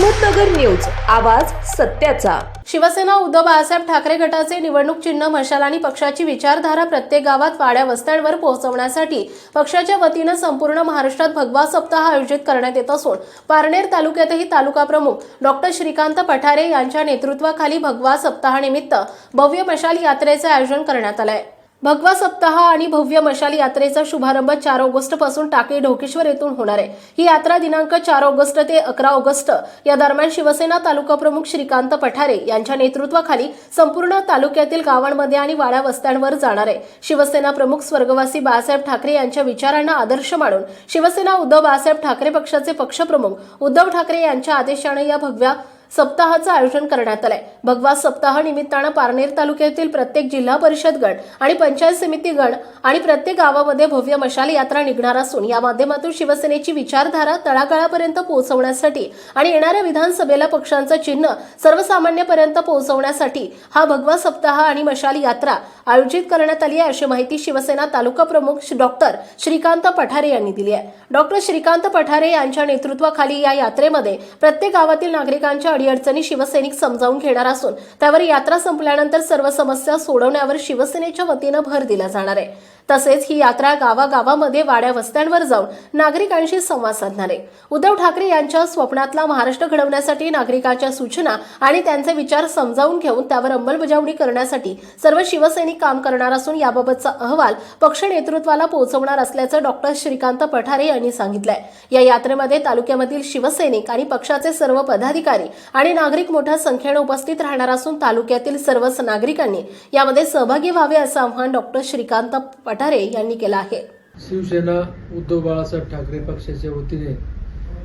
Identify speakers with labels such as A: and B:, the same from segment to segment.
A: Ahmednagar news आवाज सत्याचा.
B: शिवसेना उद्धव बाळासाहेब ठाकरे गटाचे निवडणूक चिन्ह मशाल आणि पक्षाची विचारधारा प्रत्येक गावात वाड्या वस्त्यांवर पोहोचवण्यासाठी पक्षाच्या वतीनं संपूर्ण महाराष्ट्रात भगवा सप्ताह आयोजित करण्यात येत असून पारनेर तालुक्यातही तालुका प्रमुख डॉक्टर श्रीकांत पठारे यांच्या नेतृत्वाखाली भगवा सप्ताहानिमित्त भव्य मशाल यात्रेचे आयोजन करण्यात आलं आहे भगवा सप्ताह आणि भव्य मशाल यात्रेचा शुभारंभ चार ऑगस्टपासून टाकळी ढोकेश्वर येथून होणार आहे. ही यात्रा दिनांक चार ऑगस्ट ते अकरा ऑगस्ट या दरम्यान शिवसेना तालुका प्रमुख श्रीकांत पठारे यांच्या नेतृत्वाखाली संपूर्ण तालुक्यातील गावांमध्ये आणि वाड्या वस्त्यांवर जाणार आहे. शिवसेना प्रमुख स्वर्गवासी बाळासाहेब ठाकरे यांच्या विचारांना आदर्श मानून शिवसेना उद्धव बाळासाहेब ठाकरे पक्षाचे पक्षप्रमुख उद्धव ठाकरे यांच्या आदेशाने या भगव्या सप्ताहाचं आयोजन करण्यात आलंय. भगवा सप्ताह निमित्तानं पारनेर तालुक्यातील प्रत्येक जिल्हा परिषद गण आणि पंचायत समिती गण आणि प्रत्येक गावामध्ये भव्य मशाल यात्रा निघणार असून या माध्यमातून शिवसेनेची विचारधारा तळागाळापर्यंत पोहोचवण्यासाठी आणि येणाऱ्या विधानसभेला पक्षांचं चिन्ह सर्वसामान्यपर्यंत पोहोचवण्यासाठी हा भगवा सप्ताह आणि मशाल यात्रा आयोजित करण्यात आली आहे अशी माहिती शिवसेना तालुका प्रमुख डॉक्टर श्रीकांत पठारे यांनी दिली आहे. डॉक्टर श्रीकांत पठारे यांच्या नेतृत्वाखाली या यात्रेमध्ये प्रत्येक गावातील नागरिकांच्या अडीअडचणी शिवसैनिक समजावून घेणार असून त्यावर यात्रा संपल्यानंतर सर्व समस्या सोडवण्यावर शिवसेनेच्या वतीनं भर दिला जाणार आहे. तसेच ही यात्रा गावागावामध्ये वाड्या वस्त्यांवर जाऊन नागरिकांशी संवाद साधणार. आहे उद्धव ठाकरे यांच्या स्वप्नातला महाराष्ट्र घडवण्यासाठी नागरिकांच्या सूचना आणि त्यांचे विचार समजावून घेऊन त्यावर अंमलबजावणी करण्यासाठी सर्व शिवसैनिक काम करणार असून याबाबतचा अहवाल पक्ष नेतृत्वाला पोहोचवणार असल्याचं डॉक्टर श्रीकांत पठारे यांनी सांगितलंय. या यात्रेमध्ये तालुक्यामधील शिवसैनिक आणि पक्षाचे सर्व पदाधिकारी आणि नागरिक मोठ्या संख्येने उपस्थित राहणार असून तालुक्यातील सर्वच नागरिकांनी यामध्ये सहभागी व्हावे असं आव्हान डॉक्टर श्रीकांत पठारे यांनी केला आहे.
C: शिवसेना उद्धव बाळासाहेब ठाकरे पक्षाच्या वतीने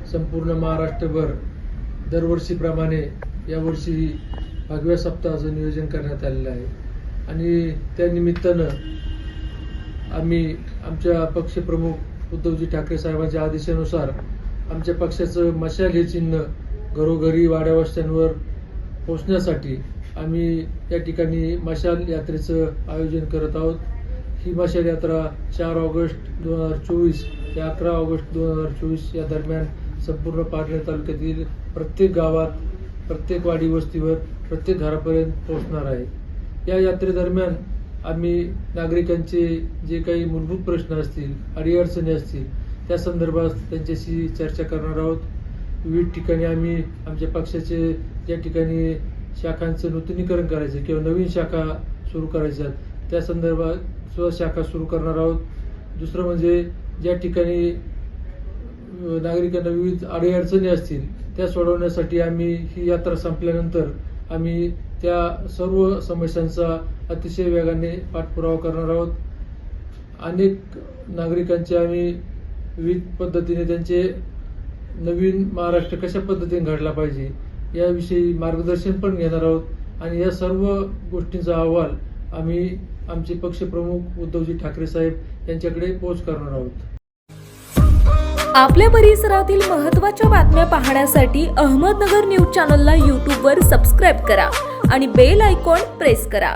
C: संपूर्ण महाराष्ट्रभर दरवर्षीप्रमाणे यावर्षी भगव्या सप्ताहाचं नियोजन करण्यात आलेलं आहे. आणि त्या निमित्तानं आम्ही आमच्या पक्षप्रमुख उद्धवजी ठाकरे साहेबांच्या आदेशानुसार आमच्या पक्षाचं मशाल हे चिन्ह घरोघरी वाड्यावस्त्यांवर पोचण्यासाठी आम्ही या ठिकाणी मशाल यात्रेचं आयोजन करत आहोत. ही मशाल यात्रा चार ऑगस्ट दोन हजार चोवीस ते अकरा ऑगस्ट दोन हजार चोवीस या दरम्यान संपूर्ण पारनेर तालुक्यातील प्रत्येक गावात प्रत्येक वाडी वस्तीवर प्रत्येक घरापर्यंत पोहोचणार आहे. या यात्रेदरम्यान आम्ही नागरिकांचे जे काही मूलभूत प्रश्न असतील अडीअडचणी असतील त्या संदर्भात त्यांच्याशी चर्चा करणार आहोत. विविध ठिकाणी आम्ही आमच्या पक्षाचे या ठिकाणी शाखांचं नूतनीकरण करायचं किंवा नवीन शाखा सुरू करायच्या त्या संदर्भात स्वशाखा सुरू करणार आहोत. दुसरं म्हणजे ज्या ठिकाणी नागरिकांना विविध अडीअडचणी असतील त्या सोडवण्यासाठी आम्ही ही यात्रा संपल्यानंतर आम्ही त्या सर्व समस्यांचा अतिशय वेगाने पाठपुरावा करणार आहोत. अनेक नागरिकांचे आम्ही विविध पद्धतीने त्यांचे नवीन महाराष्ट्र कशा पद्धतीने घडला पाहिजे याविषयी मार्गदर्शन पण घेणार आहोत. आणि या सर्व गोष्टींचा अहवाल आम्ही आमचे पक्षप्रमुख उद्धवजी ठाकरे साहेब यांच्याकडे पोच करणार आहोत.
D: आपल्या परिसरातील महत्त्वाच्या बातम्या पाहण्यासाठी अहमदनगर न्यूज चॅनलला यूट्यूबवर सबस्क्राईब करा आणि बेल आयकॉन प्रेस करा.